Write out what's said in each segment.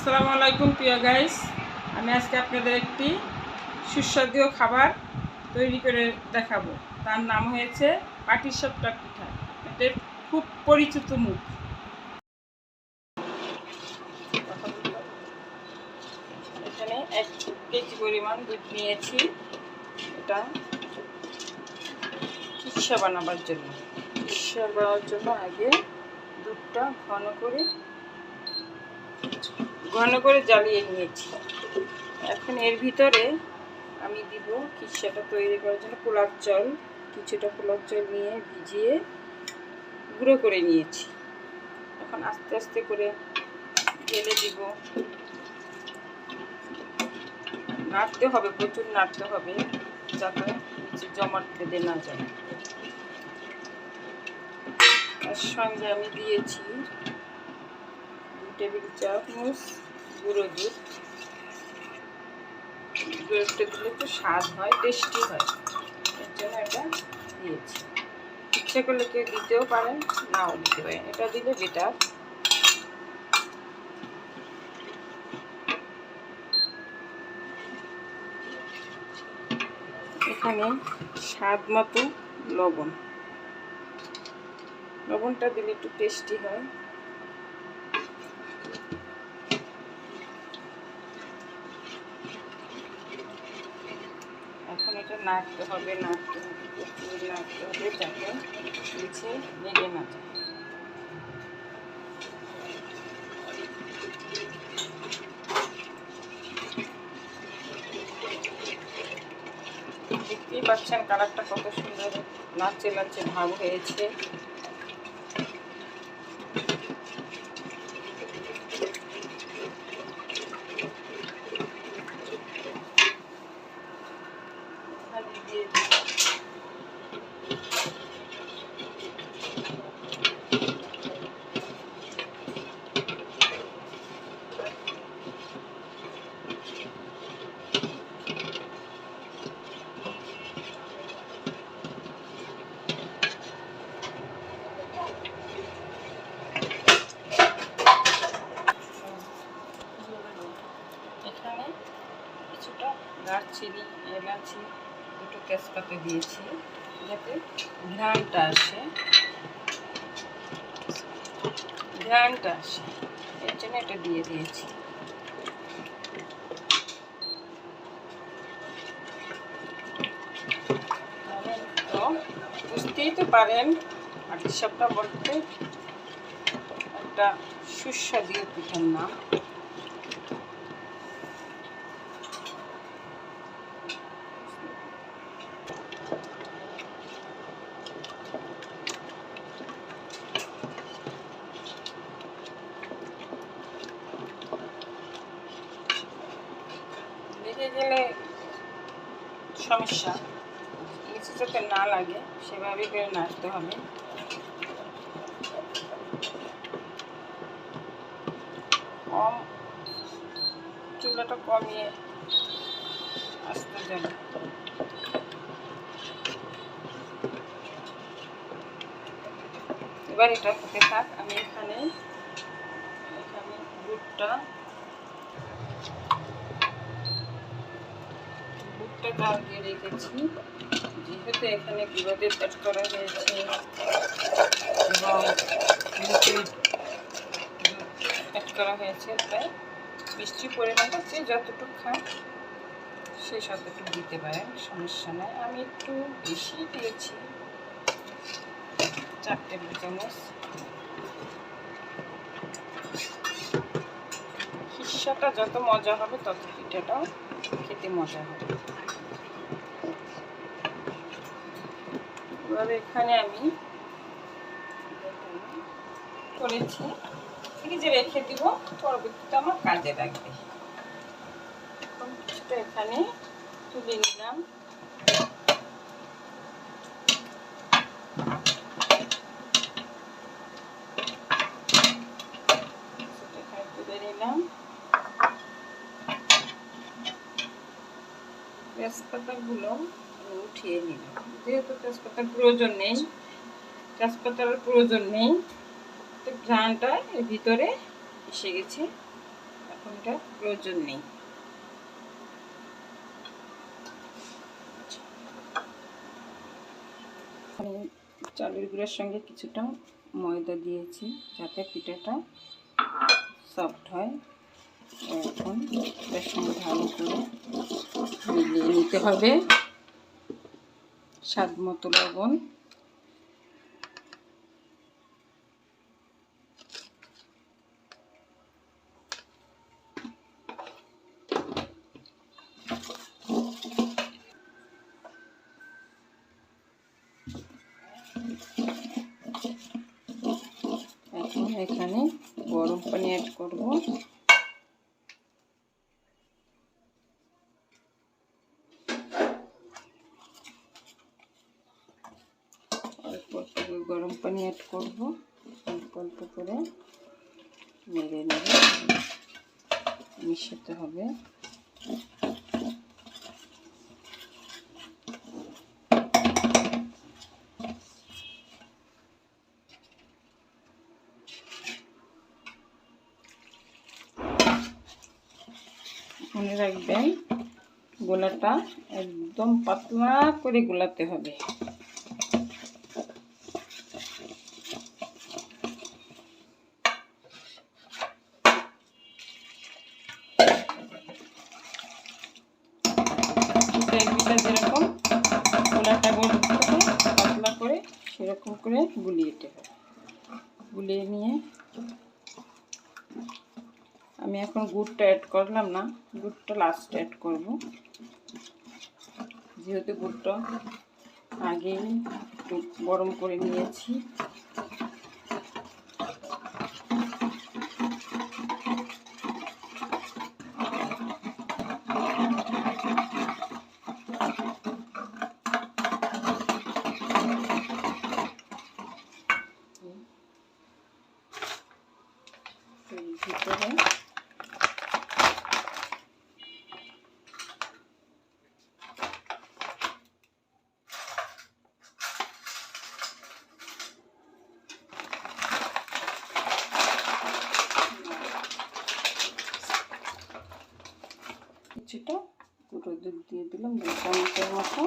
আসসালামু আলাইকুম প্রিয় গাইস আমি আজকে আপনাদের একটি সুস্বাদু খাবার তৈরি করে দেখাবো। তার নাম হয়েছে পাটিসাপটা পিঠা। এটা খুব পরিচিত মুখ। এখানে এক কেজি পরিমাণ দুধ নিয়েছি। এটা কিসা বানাবার জন্য। কিসা বানাবার জন্য আগে দুধটা ঘন করে ঘন করে জ্বালিয়ে নিয়েছি। এখন এর ভিতরে আমি দিব খিসাটা তৈরি করার জন্য পোলার জল কিছুটা পোলার জল নিয়ে ভিজিয়ে গুঁড়ো করে নিয়েছি। এখন আস্তে আস্তে করে ঢেলে দিব। নাড়তে হবে, প্রচুর নাড়তে হবে যাতে জমাট বেঁধে না যায়। তার সঙ্গে আমি দিয়েছি টেবিল চামচ, গুঁড়ো দুধ। গুঁড়োটা দিলে একটু স্বাদ হয় টেস্টি হয়। এর জন্য এটা দিয়েছি। ইচ্ছে করলে কেউ দিতেও পারেন, নাও দিতে পারেন। এটা দিলে বেটার এখানে স্বাদ মতো লবণ। লবণটা দিলে একটু টেস্টি হয় এখন এটা নাড়তে হবে নাড়তে হবে প্রচুর নাড়তে হবে যাতে নিচে লেগে না যায় দেখতেই পাচ্ছেন কালারটা কত সুন্দর, নাচে নাচে ভাব হয়েছে এখানে দিয়ে দিই এখানে কিছুটা দারচিনি এলাচি দুটো তেজপাতা দিয়েছি যাতে ঘ্রাণটা আসে। ঘ্রাণটা আসে। এর জন্য এটা দিয়ে দিয়েছি। তো, বুঝতেই তো পারেন মাটির সাপটা বলতে একটা সুস্বাদু পিঠার নাম লেগে গেলে সমস্যা নিচে যাতে না লাগে সেভাবে করে নাড়তে হবে। কম, চুলাটা কমিয়ে আসতে যাবে এবার এটা হতে থাক, আমি এখানে এখানে দুধটা বুটটা জাল দিয়ে রেখেছি। যেহেতু এখানে গুঁড়োদের অ্যাড করা হয়েছে এবং অ্যাড করা হয়েছে, তাই মিষ্টির পরিমাণটা যে যতটুকু খান সে ততটুকু দিতে পারেন সমস্যা নেই। আমি একটু বেশি দিয়েছি, চার টেবিল চামচ। খিসাটা যত মজা হবে তত পিঠাটাও খেতে মজা হবে। এবার এখানে আমি করেছি। ফ্রিজে রেখে দিব। পরবর্তীতে আমার কাজে লাগবে। এখন কিছুটা এখানে তুলে নিলাম। কিছুটা এখানে উঠিয়ে নিলাম যেহেতু তেজপাতার প্রয়োজন নেই, তেজপাতার প্রয়োজন নেই, তো ঘ্রাণটা এর ভিতরে এসে গেছে। এখন এটা প্রয়োজন নেই। চালের গুঁড়োর সঙ্গে কিছুটা ময়দা দিয়েছি যাতে পিঠাটা সফট হয়। এখন সঙ্গে ভালো করে মিলিয়ে নিতে হবে। স্বাদ মতো লবণ। এখন গরম পানি অ্যাড করব অল্প অল্প করে গরম পানি অ্যাড করব। অল্প অল্প করে নেড়ে নেড়ে মিশাতে হবে। মনে রাখবেন, গোলাটা একদম পাতলা করে গোলাতে হবে। পিঠা যেরকম গোলাটা হবে, পাতলা করে সেরকম করে গুলিয়ে দিতে হবে। গুলিয়ে নিয়ে আমি এখন গুড়টা অ্যাড করলাম না, গুড়টা লাস্ট অ্যাড করব। যেহেতু গুড়টা আগেই একটু গরম করে নিয়েছি ভিতরে কিছুটা গুঁড়ো দুধ দিয়ে দিলাম দু চামচের মতো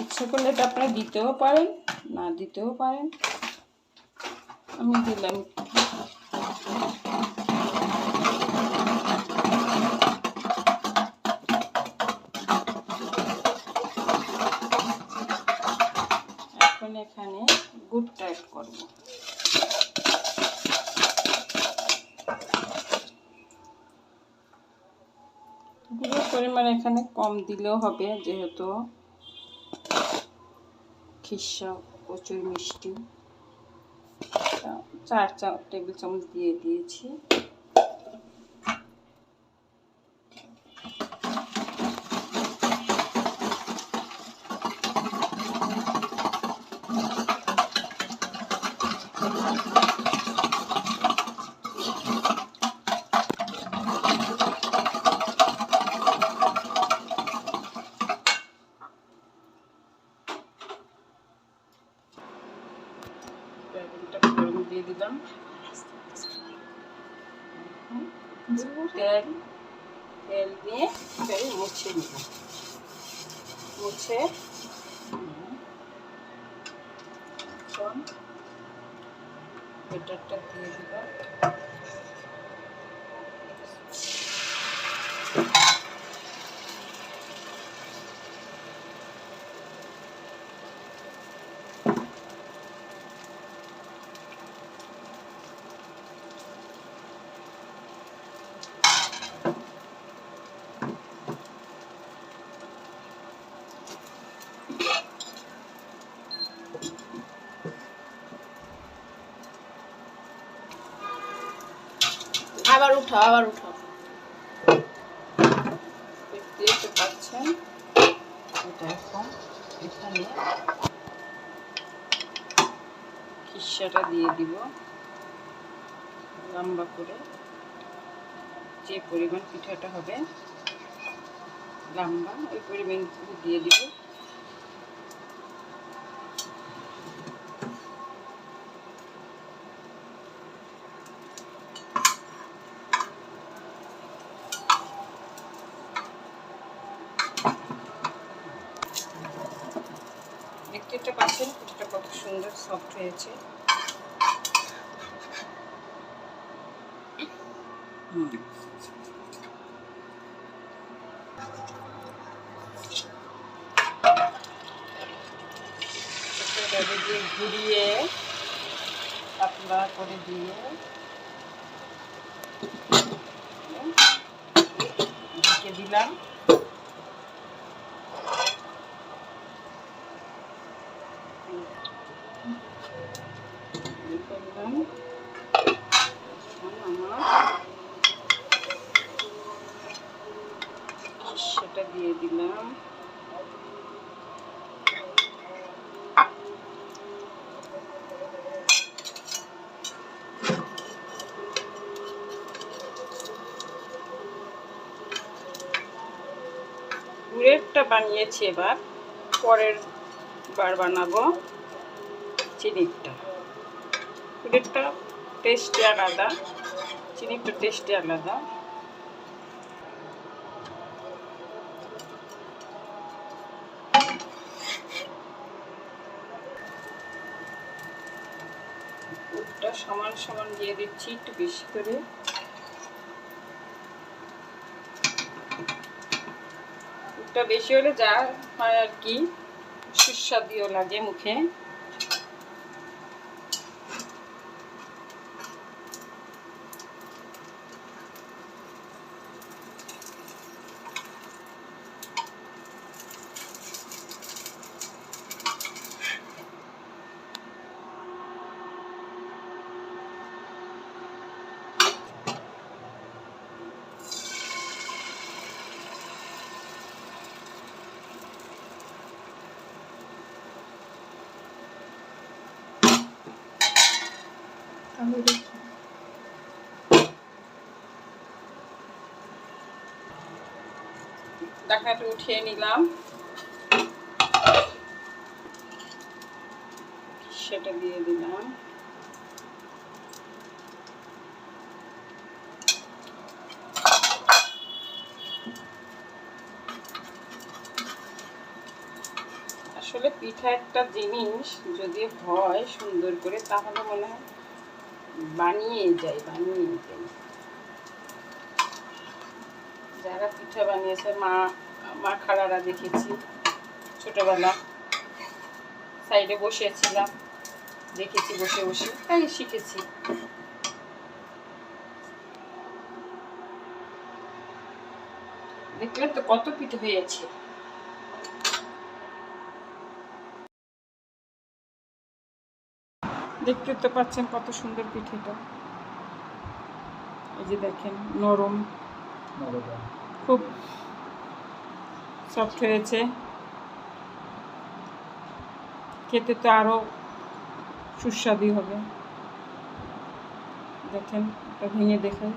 ইচ্ছে করলে এটা আপনারা দিতেও পারেন, না দিতেও পারেন। আমি দিলাম এখন এখানে গুড়টা অ্যাড করব গুঁড়োর পরিমাণ এখানে কম দিলেও হবে, যেহেতু খিসা প্রচুর মিষ্টি। চার চা টেবিল চামচ দিয়ে দিয়েছি বেগুনটা গরম দিয়ে দিলাম তেল তেল দিয়ে এটাকে মুছে নিব। মুছে বেটারটা দিয়ে দিলাম। আবার উঠাও আবার উঠাও। দেখতে পাচ্ছেন, এটা এখন এখানে খিসাটা দিয়ে দিব, লম্বা করে। যে পরিমাণ পিঠাটা হবে, লম্বা, ওই পরিমাণ দিয়ে দিব। দেখতে পাচ্ছেন পিঠাটা কত সুন্দর সফট হয়েছে। দিয়ে ঘুরিয়ে পাতলা করে দিয়ে ঢেকে দিলাম এখন সেটা দিয়ে দিলাম। গুড়েরটা বানিয়েছি এবার। পরের বার বানাবো চিনিরটা গুড়েরটা টেস্টে আলাদা চিনিরটা টেস্টে আলাদা সমান সমান দিয়ে দিচ্ছি একটু বেশি করে। বেশি হলে যা হয় আর কি, সুস্বাদুও লাগে মুখে। ডাকনাটা উঠিয়ে নিলাম। সেটা দিয়ে দিলাম। আসলে পিঠা একটা জিনিস, যদি হয় সুন্দর করে, তাহলে মনে হয় বানিয়ে যায় বানিয়ে যায় যারা পিঠা বানিয়েছে, মা মা খালারা দেখেছি ছোটবেলা। সাইডে বসেছিলাম, দেখেছি বসে বসে, তাই শিখেছি। দেখলেন তো কত পিঠে হয়েছে। দেখতে তো পাচ্ছেন কত সুন্দর পিঠেটা। এই যে দেখেন, নরম। খুব সফট হয়েছে। খেতে তো আরও সুস্বাদু হবে। দেখেন এটা ভেঙে দেখেন।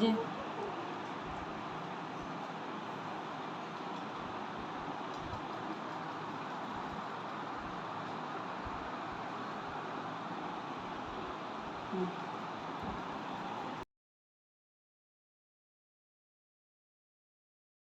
যে